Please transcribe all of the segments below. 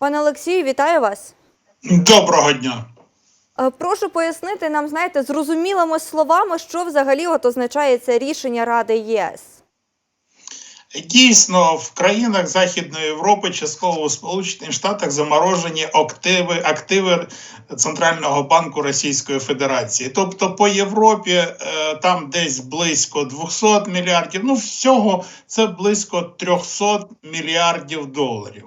Пане Олексію, вітаю вас. Доброго дня. Е, Прошу пояснити нам, знаєте, зрозумілими словами, що взагалі от означає це рішення Ради ЄС. Дійсно, в країнах Західної Європи, частково у Сполучених Штатах, заморожені активи, активи Центрального банку Російської Федерації. Тобто по Європі е, там десь близько 200 мільярдів. Ну, всього це близько 300 мільярдів доларів.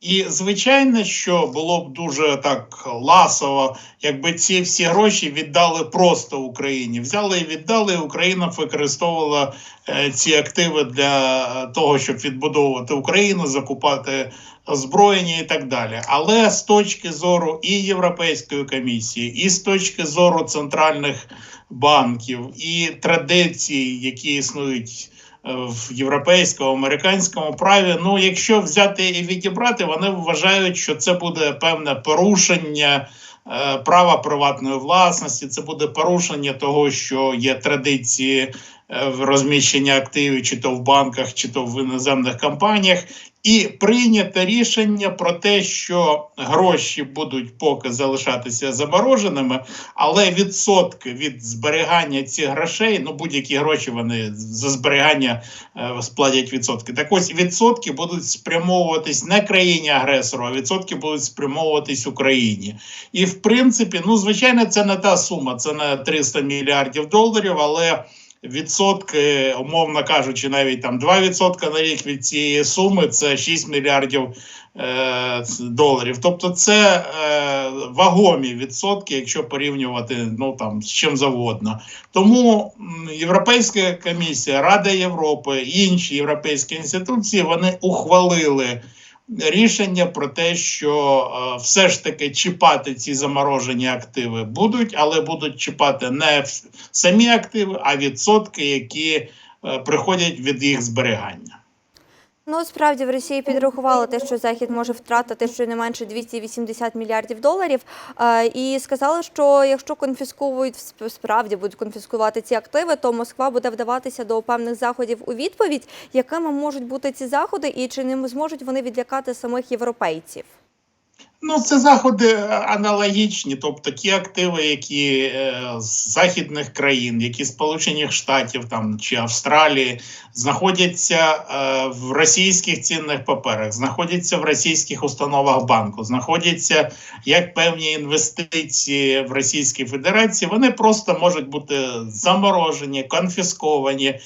І звичайно, що було б дуже так ласово, якби ці всі гроші віддали просто Україні. Взяли і віддали, Україна використовувала е, ці активи для того, щоб відбудовувати Україну, закупати озброєння і так далі. Але з точки зору і Європейської комісії, і з точки зору центральних банків, і традицій, які існують в європейському, американському праві. Ну, якщо взяти і відібрати, вони вважають, що це буде певне порушення. е, Права приватної власності, це буде порушення того, що є традиції е, в розміщення активів, чи то в банках, чи то в іноземних компаніях, і прийнято рішення про те, що гроші будуть поки залишатися замороженими, але відсотки від зберігання цих грошей, ну будь-які гроші вони за зберігання е, сплатять відсотки. Так ось відсотки будуть спрямовуватись не країні агресору, а відсотки будуть спрямовуватись Україні. І в принципі, ну звичайно, це не та сума, це не 300 мільярдів доларів, але відсотки, умовно кажучи, навіть там 2% на рік від цієї суми це 6 мільярдів е, доларів. Тобто це е, вагомі відсотки, якщо порівнювати ну там з чим завгодно. Тому Європейська комісія, Рада Європи, інші європейські інституції вони ухвалили рішення про те, що е, все ж таки чіпати ці заморожені активи будуть, але будуть чіпати не самі активи, а відсотки, які е, приходять від їх зберігання. Ну, справді в Росії підрахували те, що Захід може втратити щонайменше 280 мільярдів доларів. Е, І сказали, що якщо конфісковують сп- справді будуть конфіскувати ці активи, то Москва буде вдаватися до певних заходів у відповідь. Якими можуть бути ці заходи, і чи не зможуть вони відлякати самих європейців? Ну, це заходи е, аналогічні, тобто ті активи, які е, з західних країн, які Сполучених Штатів там чи Австралії, знаходяться е, в російських цінних паперах, знаходяться в російських установах банку, знаходяться як певні інвестиції в Російській Федерації, вони просто можуть бути заморожені, конфісковані.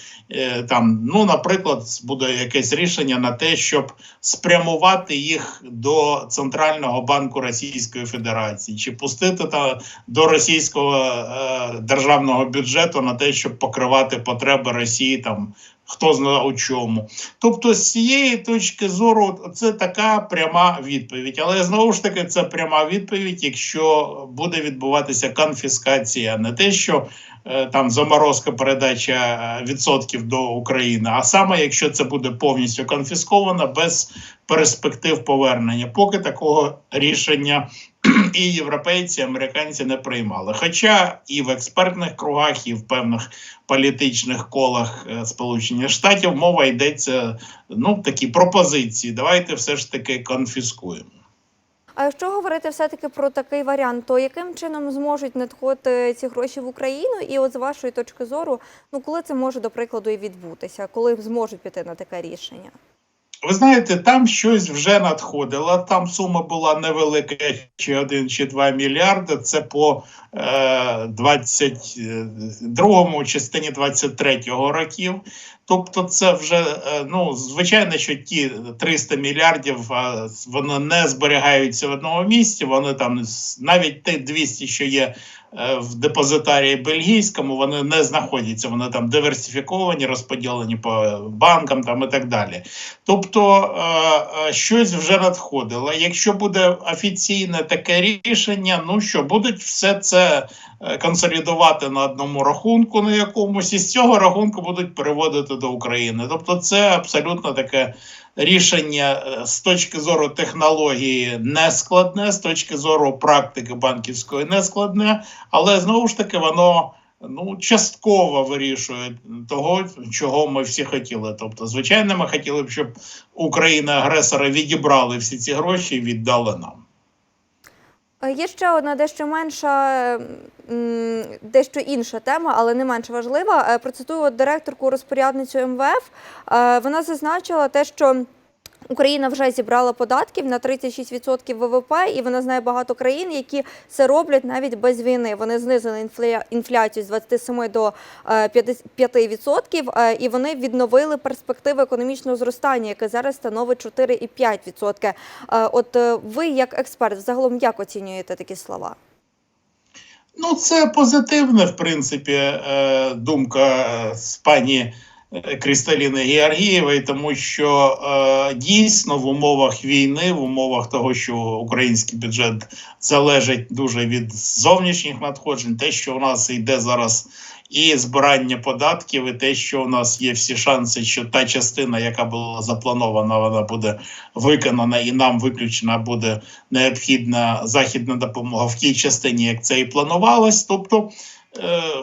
Там, ну, наприклад, буде якесь рішення на те, щоб спрямувати їх до центрального банку Російської Федерації, чи пустити та до російського е, державного бюджету на те, щоб покривати потреби Росії там. Хто знає у чому. Тобто, з цієї точки зору, це така пряма відповідь. Але знову ж таки, це пряма відповідь, якщо буде відбуватися конфіскація, не те, що е, там заморозка передача е, відсотків до України, а саме якщо це буде повністю конфісковано без перспектив повернення, поки такого рішення і європейці, і американці не приймали. Хоча і в експертних кругах, і в певних політичних колах е, Сполучених Штатів мова йдеться ну такі пропозиції. Давайте все ж таки конфіскуємо. А якщо говорити все-таки про такий варіант, то яким чином зможуть надходити ці гроші в Україну? І от з вашої точки зору, ну коли це може до прикладу і відбутися, коли зможуть піти на таке рішення? Ви знаєте, там щось вже надходило. Там сума була невелика, чи 1, чи 2 мільярди. Це по е, 22-му частині 23-го років. Тобто, це вже е, ну звичайно, що ті 300 мільярдів вони не зберігаються в одному місці. Вони там навіть ті 200, що є е, в депозитарії бельгійському, вони не знаходяться. Вони там диверсифіковані, розподілені по банкам там і так далі. Тобто е, щось вже надходило. Якщо буде офіційне таке рішення, ну що будуть все це консолідувати на одному рахунку, на якомусь, і з цього рахунку будуть переводити до України. Тобто, це абсолютно таке рішення е, з точки зору технології не складне, з точки зору практики банківської не складне, але знову ж таки воно ну, частково вирішує того, чого ми всі хотіли. Тобто, звичайно, ми хотіли б, щоб Україна-агресора відібрали всі ці гроші і віддали нам. Е, Є ще одна дещо менша, дещо інша тема, але не менш важлива. Е, Процитую директорку розпорядницю МВФ. Е, Вона зазначила те, що Україна вже зібрала податків на 36% ВВП, і вона знає багато країн, які це роблять навіть без війни. Вони знизили інфляцію з 27 до е, 5%, е, і вони відновили перспективи економічного зростання, яке зараз становить 4,5%. Е, От е, ви, як експерт, загалом як оцінюєте такі слова? Ну, це позитивна, в принципі, е, думка е, з пані е, Кристаліни Георгієвої, тому що е, дійсно в умовах війни, в умовах того, що український бюджет залежить дуже від зовнішніх надходжень, те, що у нас йде зараз і збирання податків, і те, що у нас є всі шанси, що та частина, яка була запланована, вона буде виконана, і нам виключена буде необхідна західна допомога в тій частині, як це і планувалось. Тобто,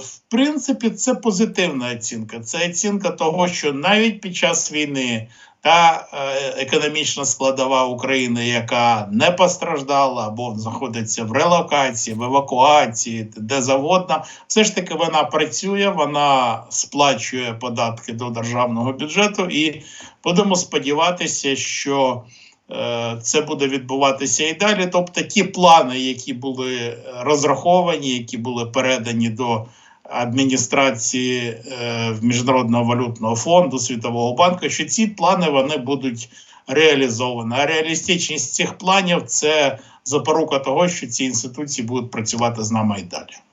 в принципі, це позитивна оцінка. Це оцінка того, що навіть під час війни та е, економічна складова України, яка не постраждала або знаходиться в релокації, в евакуації, де завгодно, все ж таки вона працює, вона сплачує податки до державного бюджету, і будемо сподіватися, що е, це буде відбуватися і далі. Тобто, ті плани, які були розраховані, які були передані до адміністрації е, Міжнародного валютного фонду Світового банку, що ці плани вони будуть реалізовані. А реалістичність цих планів це запорука того, що ці інституції будуть працювати з нами і далі.